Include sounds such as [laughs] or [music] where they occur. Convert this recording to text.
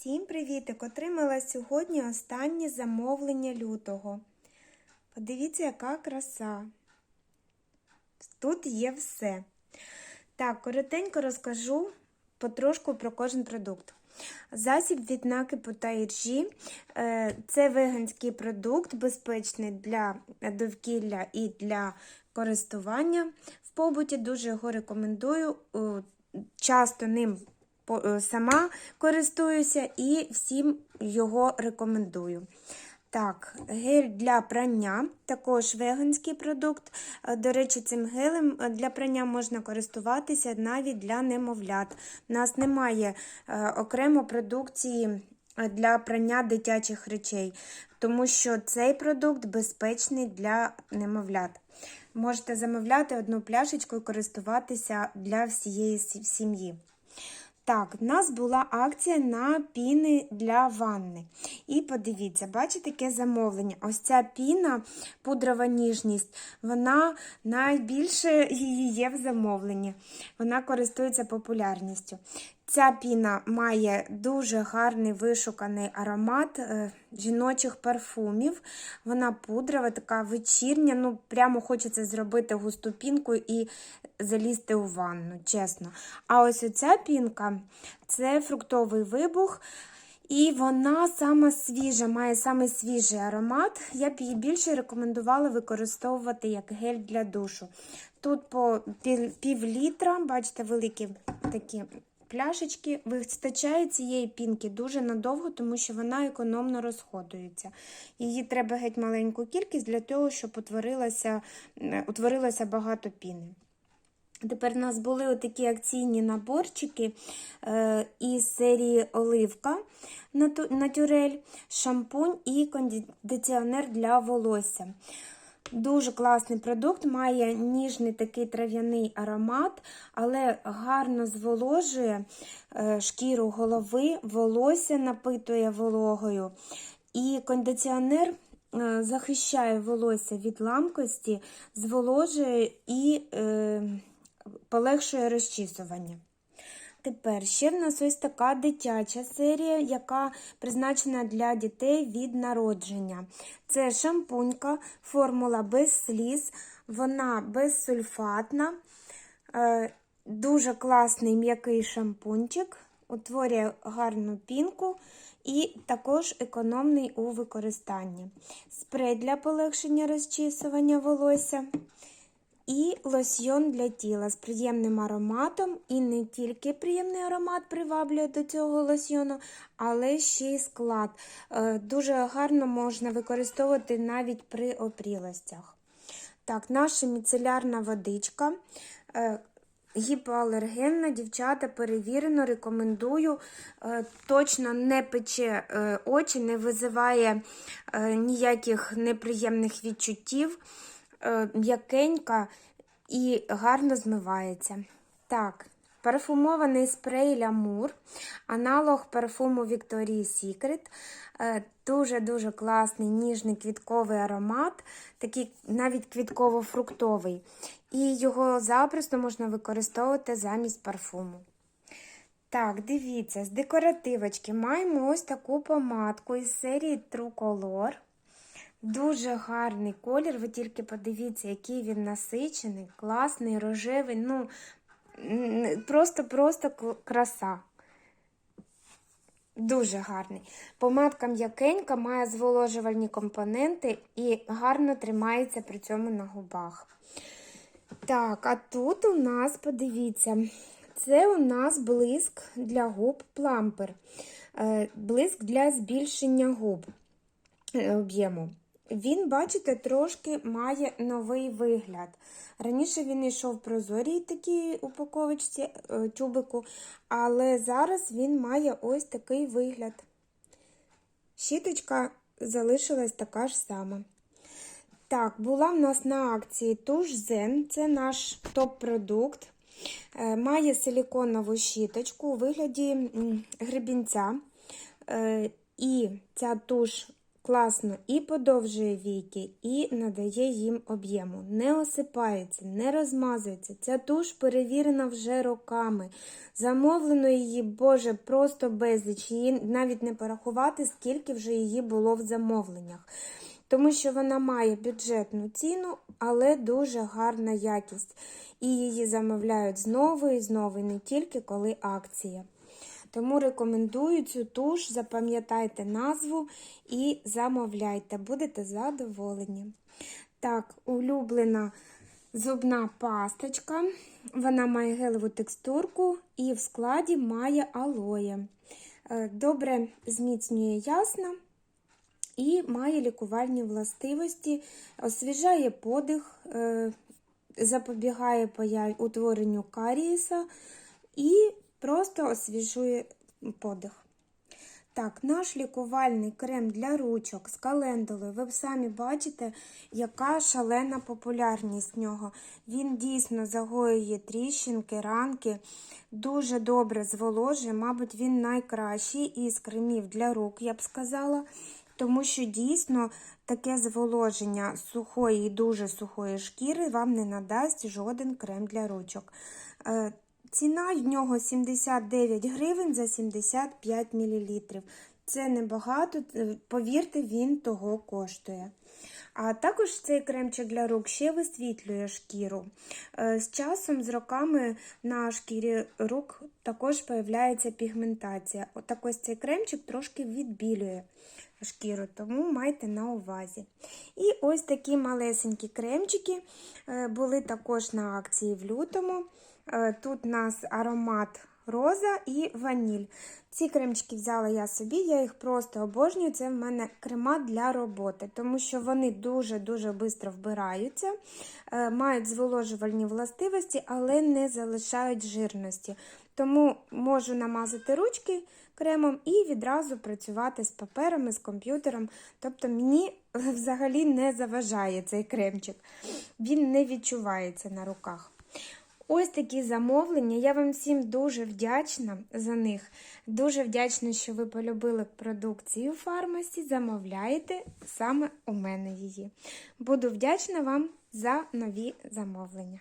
Всім привітик! Отримала сьогодні останнє замовлення лютого. Подивіться, яка краса. Тут є все. Так, коротенько розкажу потрошку про кожен продукт. Засіб від накипу та іржі е, це веганський продукт, безпечний для довкілля і для користування. В побуті дуже його рекомендую. Е, Часто ним сама користуюся і всім його рекомендую. Так, гель для прання, також веганський продукт. Е, До речі, цим гелем е, для прання можна користуватися навіть для немовлят. У нас немає е, окремо продукції е, для прання дитячих речей, тому що цей продукт безпечний для немовлят. Можете замовляти одну пляшечку і користуватися для всієї сім'ї. Так, в нас була акція на піни для ванни. І подивіться, бачите, таке замовлення. Ось ця піна, пудрова ніжність, вона найбільше її є в замовленні. Вона користується популярністю. Ця піна має дуже гарний вишуканий аромат е, жіночих парфумів. Вона пудрова, така вечірня. Ну, прямо хочеться зробити густу пінку і залізти у ванну, чесно. А ось оця пінка це фруктовий вибух. І вона сама свіжа, має саме свіжий аромат. Я б її більше рекомендувала використовувати як гель для душу. Тут по пів, літра, бачите, великі такі пляшечки. Вистачає цієї пінки дуже надовго, тому що вона економно розходується. Її треба геть маленьку кількість для того, щоб утворилося, утворилося багато піни. Тепер у нас були отакі акційні наборчики е, із серії Оливка нату- натюрель, шампунь і кондиціонер для волосся. Дуже класний продукт, має ніжний такий трав'яний аромат, але гарно зволожує е, шкіру голови, волосся напитує вологою. І кондиціонер е, захищає волосся від ламкості, зволожує і е, полегшує розчісування. Тепер ще в нас ось така дитяча серія, яка призначена для дітей від народження. Це шампунька, формула без сліз, вона безсульфатна, е, дуже класний м'який шампунчик, утворює гарну пінку і також економний у використанні. Спрей для полегшення розчісування волосся. І лосьйон для тіла з приємним ароматом. І не тільки приємний аромат приваблює до цього лосьйону, але ще й склад. Е, Дуже гарно можна використовувати навіть при опрілостях. Так, наша міцелярна водичка. е, Гіпоалергенна, дівчата, перевірено, рекомендую. Е, Точно не пече очі, не визиває ніяких неприємних відчуттів м'якенька і гарно змивається. Так, парфумований спрей Лямур, аналог парфуму Victoria's Secret. Е, Дуже-дуже класний ніжний квітковий аромат, такий навіть квітково-фруктовий. І його запросто можна використовувати замість парфуму. Так, дивіться, з декоративочки маємо ось таку помадку із серії True Color. Дуже гарний колір, ви тільки подивіться, який він насичений, класний, рожевий. Ну, просто-просто краса. Дуже гарний. Помадка м'якенька, має зволожувальні компоненти і гарно тримається при цьому на губах. Так, а тут у нас, подивіться, це у нас блиск для губ плампер. Е, Блиск для збільшення губ е, об'єму. Він, бачите, трошки має новий вигляд. Раніше він йшов в прозорій такій упаковочці е, тюбику, але зараз він має ось такий вигляд. Щіточка залишилась така ж сама. Так, була в нас на акції туш Zen, це наш топ-продукт. Е, Має силіконову щіточку у вигляді гребінця. Е, І ця туш класно і подовжує віки, і надає їм об'єму. Не осипається, не розмазується. Ця туш перевірена вже роками. Замовлено її, Боже, просто безліч. Її навіть не порахувати, скільки вже її було в замовленнях. Тому що вона має бюджетну ціну, але дуже гарна якість. І її замовляють знову і знову, і не тільки коли акція. Тому рекомендую цю туш, запам'ятайте назву і замовляйте, будете задоволені. Так, улюблена зубна пасточка. Вона має гелеву текстурку і в складі має алоє. Е, Добре зміцнює ясна і має лікувальні властивості, освіжає подих, е, запобігає утворенню карієса і просто освіжує подих. Так, наш лікувальний крем для ручок з календулою. Ви самі бачите, яка шалена популярність нього. Він дійсно загоює тріщинки, ранки, дуже добре зволожує. Мабуть, він найкращий із кремів для рук, я б сказала. Тому що дійсно таке зволоження сухої і дуже сухої шкіри вам не надасть жоден крем для ручок. Ціна в нього 79 гривень за 75 мл. Це небагато, е, повірте, він того коштує. А також цей кремчик для рук ще висвітлює шкіру. Е, З часом, з роками на шкірі рук також появляється пігментація. Отак ось цей кремчик трошки відбілює шкіру, тому майте на увазі. І ось такі малесенькі кремчики е, були також на акції в лютому. Е, Тут у нас аромат роза і ваніль. Ці кремчики взяла я собі, я їх просто обожнюю. Це в мене крема для роботи, тому що вони дуже-дуже швидко вбираються, е, мають зволожувальні властивості, але не залишають жирності. Тому можу намазати ручки кремом і відразу працювати з паперами, з комп'ютером. Тобто мені [laughs] взагалі не заважає цей кремчик. Він не відчувається на руках. Ось такі замовлення. Я вам всім дуже вдячна за них. Дуже вдячна, що ви полюбили продукцію фармасі. Замовляєте саме у мене її. Буду вдячна вам за нові замовлення.